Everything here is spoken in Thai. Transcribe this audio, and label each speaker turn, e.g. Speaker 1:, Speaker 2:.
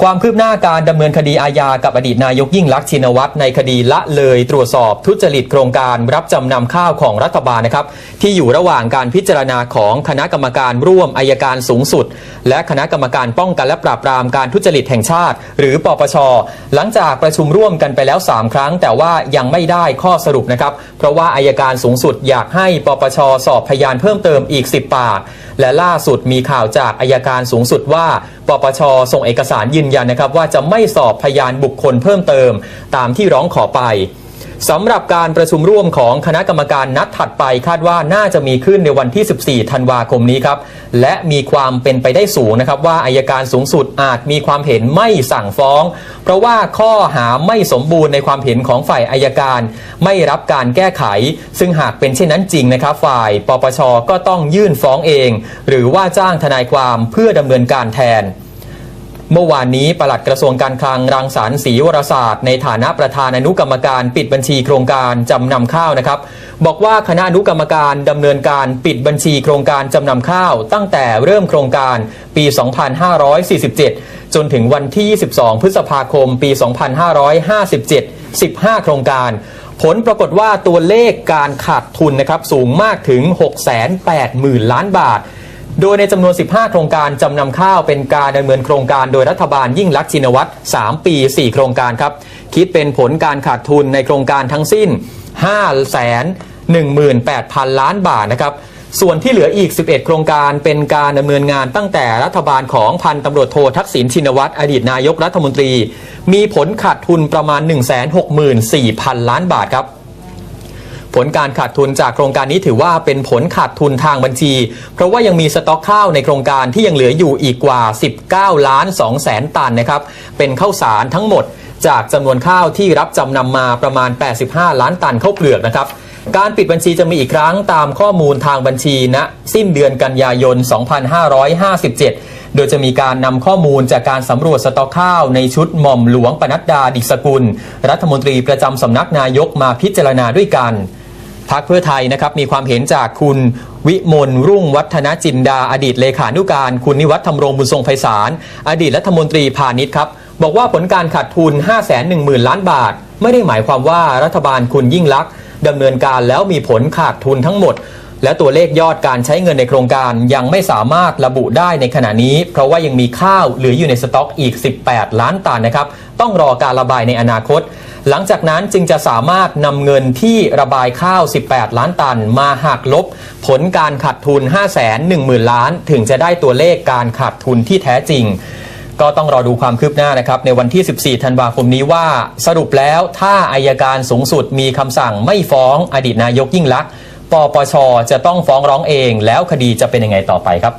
Speaker 1: ความคืบหน้าการดำเนินคดีอาญากับอดีตนายกยิ่งลักษณ์ชินวัตรในคดีละเลยตรวจสอบทุจริตโครงการรับจำนำข้าวของรัฐบาลนะครับ ที่อยู่ระหว่างการพิจารณาของคณะกรรมการร่วมอายการสูงสุด และคณะกรรมการป้องกันและปราบปรามการทุจริตแห่งชาติ หรือปปช หลังจากประชุมร่วมกันไปแล้ว 3 ครั้ง แต่ว่ายังไม่ได้ข้อสรุปนะครับเพราะว่าอายการสูงสุดอยากให้ปปชสอบพยานเพิ่มเติมอีก 10 ปาก และล่าสุดมีข่าวจากอายการสูงสุดว่าปปชส่งเอกสารยืนยันนะครับว่าจะไม่สอบพยานบุคคลเพิ่มเติม ตามที่ร้องขอไป สำหรับการประชุมร่วมของคณะกรรมการนัดถัดไปคาดว่าน่าจะมีขึ้นในวันที่ 14 ธันวาคมนี้ครับ และมีความเป็นไปได้สูงนะครับ ว่าอายการสูงสุดอาจมีความเห็นไม่สั่งฟ้อง เพราะว่าข้อหาไม่สมบูรณ์ในความเห็นของฝ่ายอายการ ไม่รับการแก้ไข ซึ่งหากเป็นเช่นนั้นจริงนะครับ ฝ่ายปปชก็ต้องยื่นฟ้องเอง หรือว่าจ้างทนายความเพื่อดำเนินการแทน เมื่อวานนี้ปลัดกระทรวงการคลังรังสรรค์ศรีวรศาสตร์ในฐานะประธานอนุกรรมการปิดบัญชีโครงการจำนำข้าวนะครับ บอกว่าคณะอนุกรรมการดำเนินการปิดบัญชีโครงการจำนำข้าว ตั้งแต่เริ่มโครงการปี 2547 จนถึงวันที่ 22 พฤษภาคม ปี 2557 15 โครงการ ผลปรากฏว่าตัวเลขการขาดทุนนะครับสูงมากถึง 680,000 ล้านบาท โดยในจำนวน 15 โครงการจำนำข้าวเป็นการดำเนินโครงการโดยรัฐบาลยิ่งลักษณ์ชินวัตร 3 ปี 4 โครงการครับ คิดเป็นผลการขาดทุนในโครงการทั้งสิ้น 5 18,000 ล้านบาทนะครับ ส่วนที่เหลืออีก 11 โครงการเป็นการดำเนินงานตั้งแต่รัฐบาลของพันตำรวจโททักษิณชินวัตรอดีตนายกรัฐมนตรี มีผลขาดทุนประมาณ 164,000 ล้านบาทครับ ผลการขาดทุนจากโครงการนี้ถือว่าเป็นผลขาดทุนทางบัญชี เพราะว่ายังมีสต็อกข้าวในโครงการที่ยังเหลืออยู่อีกกว่า 19 ล้าน2แสนตันนะครับ เป็นข้าวสารทั้งหมดจากจำนวนข้าวที่รับจำนำมาประมาณ 85 ล้านตันข้าวเปลือกนะครับ การปิดบัญชีจะมีอีกครั้งตามข้อมูลทางบัญชีณสิ้นเดือนกันยายน 2557 โดยจะมีการนำข้อมูลจากการสำรวจสต็อกข้าวในชุดหม่อมหลวงปนัดดาดิษกุล รัฐมนตรีประจำสำนักนายกมาพิจารณาด้วยกัน พักเพื่อไทยนะครับมีความเห็นจากคุณวิมลรุ่งวัฒนจินดา อดีตเลขานุการ คุณนิวัฒน์ธรรมรงบุญทรงไพศาลอดีตรัฐมนตรีพาณิชย์ครับ บอกว่าผลการขาดทุน 5 1 0 0 0 0 ล้านบาท ไม่ได้หมายความว่ารัฐบาลคุณยิ่งลักษณ์ดำเนินการแล้วมีผลขาดทุนทั้งหมด และตัวเลขยอดการใช้เงินในโครงการยังไม่สามารถระบุได้ในขณะนี้ เพราะว่ายังมีข้าวเหลืออยู่ในสต็อกอีก 18 ล้านตันนะครับต้องรอการระบายในอนาคต หลังจากนั้นจึงจะสามารถนำเงินที่ระบายข้าว 18 ล้านตัน มาหักลบ ผลการขาดทุน 5 1 0 0 0 0 ล้าน ถึงจะได้ตัวเลขการขาดทุนที่แท้จริง ก็ต้องรอดูความคืบหน้านะครับ ในวันที่ 14 ธันวาคมนี้ว่า สรุปแล้วถ้าอายการสูงสุดมีคำสั่งไม่ฟ้องอดีตนายกยิ่งลักษณ์ปปชจะต้องฟ้องร้องเอง แล้วคดีจะเป็นยังไงต่อไปครับ